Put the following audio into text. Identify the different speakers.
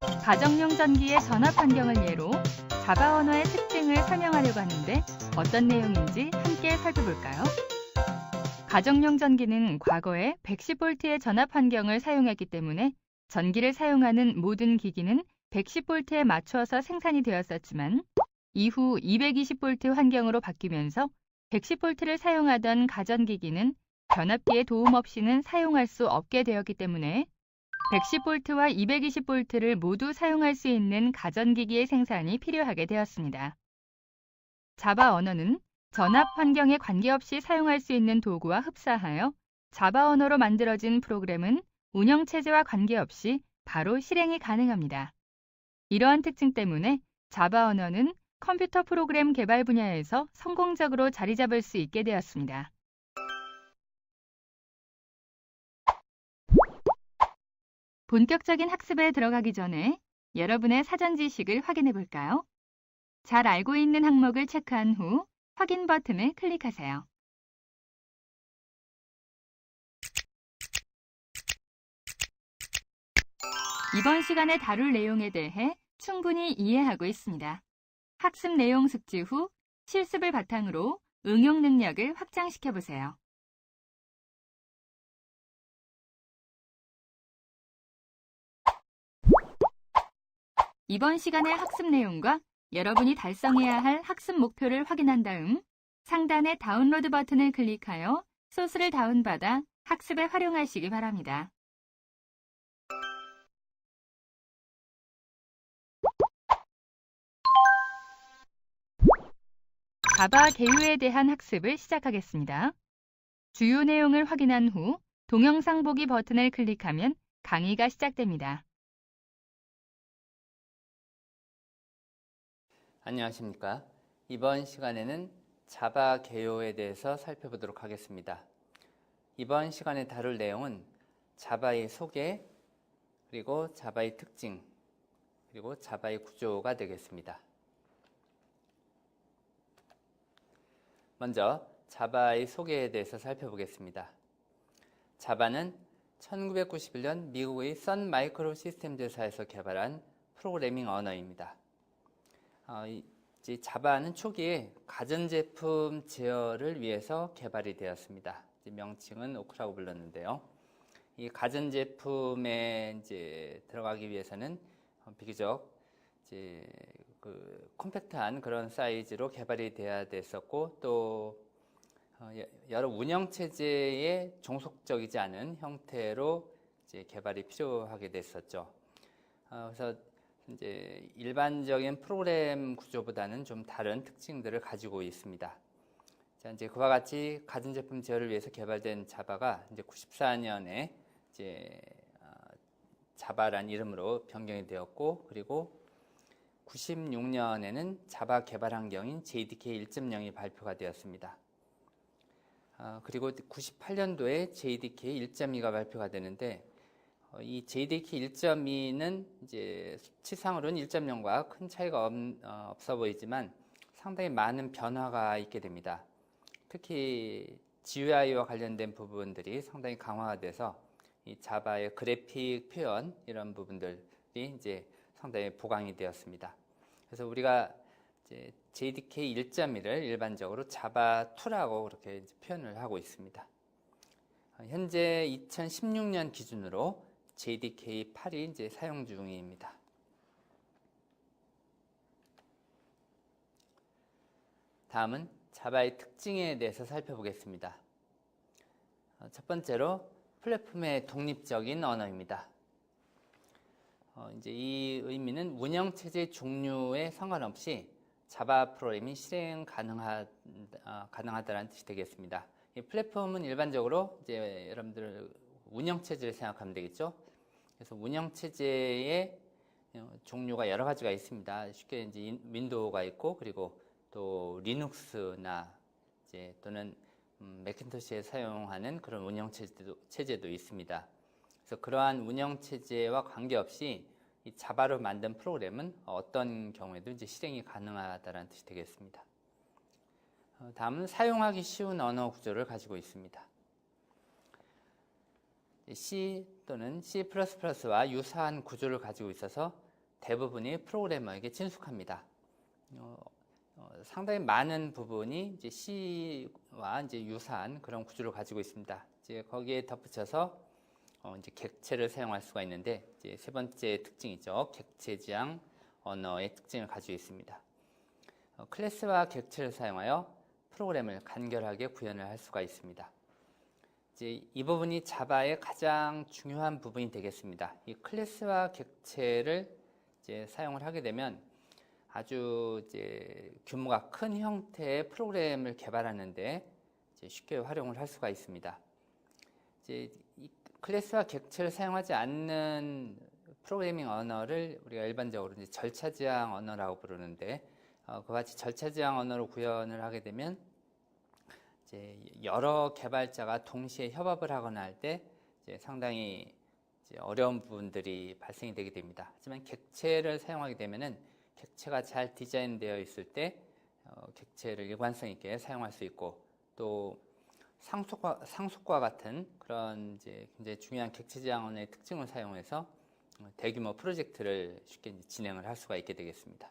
Speaker 1: 가정용 전기의 전압 환경을 예로 자바 언어의 특징을 설명하려고 하는데 어떤 내용인지 함께 살펴볼까요? 가정용 전기는 과거에 110V의 전압 환경을 사용했기 때문에 전기를 사용하는 모든 기기는 110V에 맞추어서 생산이 되었었지만 이후 220V 환경으로 바뀌면서 110V를 사용하던 가전기기는 변압기의 도움 없이는 사용할 수 없게 되었기 때문에 110V와 220V를 모두 사용할 수 있는 가전기기의 생산이 필요하게 되었습니다. 자바 언어는 전압 환경에 관계없이 사용할 수 있는 도구와 흡사하여 자바 언어로 만들어진 프로그램은 운영체제와 관계없이 바로 실행이 가능합니다. 이러한 특징 때문에 자바 언어는 컴퓨터 프로그램 개발 분야에서 성공적으로 자리 잡을 수 있게 되었습니다. 본격적인 학습에 들어가기 전에 여러분의 사전 지식을 확인해 볼까요? 잘 알고 있는 항목을 체크한 후 확인 버튼을 클릭하세요. 이번 시간에 다룰 내용에 대해 충분히 이해하고 있습니다. 학습 내용 숙지 후 실습을 바탕으로 응용 능력을 확장시켜 보세요. 이번 시간의 학습 내용과 여러분이 달성해야 할 학습 목표를 확인한 다음 상단의 다운로드 버튼을 클릭하여 소스를 다운받아 학습에 활용하시기 바랍니다. 자바 개요에 대한 학습을 시작하겠습니다. 주요 내용을 확인한 후 동영상 보기 버튼을 클릭하면 강의가 시작됩니다.
Speaker 2: 안녕하십니까. 이번 시간에는 자바 개요에 대해서 살펴보도록 하겠습니다. 이번 시간에 다룰 내용은 자바의 소개, 그리고 자바의 특징, 그리고 자바의 구조가 되겠습니다. 먼저 자바의 소개에 대해서 살펴보겠습니다. 자바는 1991년 미국의 선 마이크로 시스템즈사에서 개발한 프로그래밍 언어입니다. 어, 이 자바는 초기에 가전제품 제어를 위해서 개발이 되었습니다. 명칭은 오크라고 불렀는데요. 이 가전제품에 이제 들어가기 위해서는 비교적 이제 그 컴팩트한 그런 사이즈로 개발이 돼야 됐었고 또 어, 여러 운영 체제에 종속적이지 않은 형태로 이제 개발이 필요하게 됐었죠. 어, 그래서 이제 일반적인 프로그램 구조보다는 좀 다른 특징들을 가지고 있습니다. 자, 이제 그와 같이 가전 제품 제어를 위해서 개발된 자바가 이제 94년에 이제 어, 자바란 이름으로 변경이 되었고 그리고 96년에는 자바 개발 환경인 JDK 1.0이 발표가 되었습니다. 어, 그리고 98년도에 JDK 1.2가 발표가 되는데 어, 이 JDK 1.2는 이제 수치상으로는 1.0과 큰 차이가 없, 어, 없어 보이지만 상당히 많은 변화가 있게 됩니다. 특히 GUI와 관련된 부분들이 상당히 강화가 돼서 이 자바의 그래픽 표현 이런 부분들이 이제 상당히 보강이 되었습니다. 그래서 우리가 이제 JDK 1.1을 일반적으로 자바 2라고 그렇게 표현을 하고 있습니다. 현재 2016년 기준으로 JDK 8이 이제 사용 중입니다. 다음은 자바의 특징에 대해서 살펴보겠습니다. 첫 번째로 플랫폼의 독립적인 언어입니다. 어, 이제 이 의미는 운영 체제 종류에 상관없이 자바 프로그램이 실행 가능하, 어, 가능하다는 뜻이 되겠습니다. 이 플랫폼은 일반적으로 이제 여러분들 운영 체제를 생각하면 되겠죠. 그래서 운영 체제의 어, 종류가 여러 가지가 있습니다. 쉽게 이제 윈도우가 있고 그리고 또 리눅스나 이제 또는 음, 매킨토시에 사용하는 그런 운영 체제도, 체제도 있습니다. 그래서 그러한 운영 체제와 관계없이 이 자바로 만든 프로그램은 어떤 경우에도 이제 실행이 가능하다는 뜻이 되겠습니다. 어, 다음은 사용하기 쉬운 언어 구조를 가지고 있습니다. C 또는 C++와 유사한 구조를 가지고 있어서 대부분이 프로그래머에게 친숙합니다. 어, 어, 상당히 많은 부분이 이제 C와 이제 유사한 그런 구조를 가지고 있습니다. 이제 거기에 덧붙여서 어, 이제 객체를 사용할 수가 있는데 이제 세 번째 특징이죠. 객체 지향 언어의 특징을 가지고 있습니다. 어, 클래스와 객체를 사용하여 프로그램을 간결하게 구현을 할 수가 있습니다. 이제 이 부분이 자바의 가장 중요한 부분이 되겠습니다. 이 클래스와 객체를 이제 사용을 하게 되면 아주 이제 규모가 큰 형태의 프로그램을 개발하는데 쉽게 활용을 할 수가 있습니다. 이제 이 클래스와 객체를 사용하지 않는 프로그래밍 언어를 우리가 일반적으로 이제 절차 지향 언어라고 부르는데 어, 그와 같이 절차 지향 언어로 구현을 하게 되면 이제 여러 개발자가 동시에 협업을 하거나 할 때 상당히 어려운 부분들이 발생이 되게 됩니다. 하지만 객체를 사용하게 되면은 객체가 잘 디자인되어 있을 때 어, 객체를 일관성 있게 사용할 수 있고 또 상속과, 상속과 같은 그런 이제 굉장히 중요한 객체 지향원의 특징을 사용해서 어, 대규모 프로젝트를 쉽게 진행을 할 수가 있게 되겠습니다.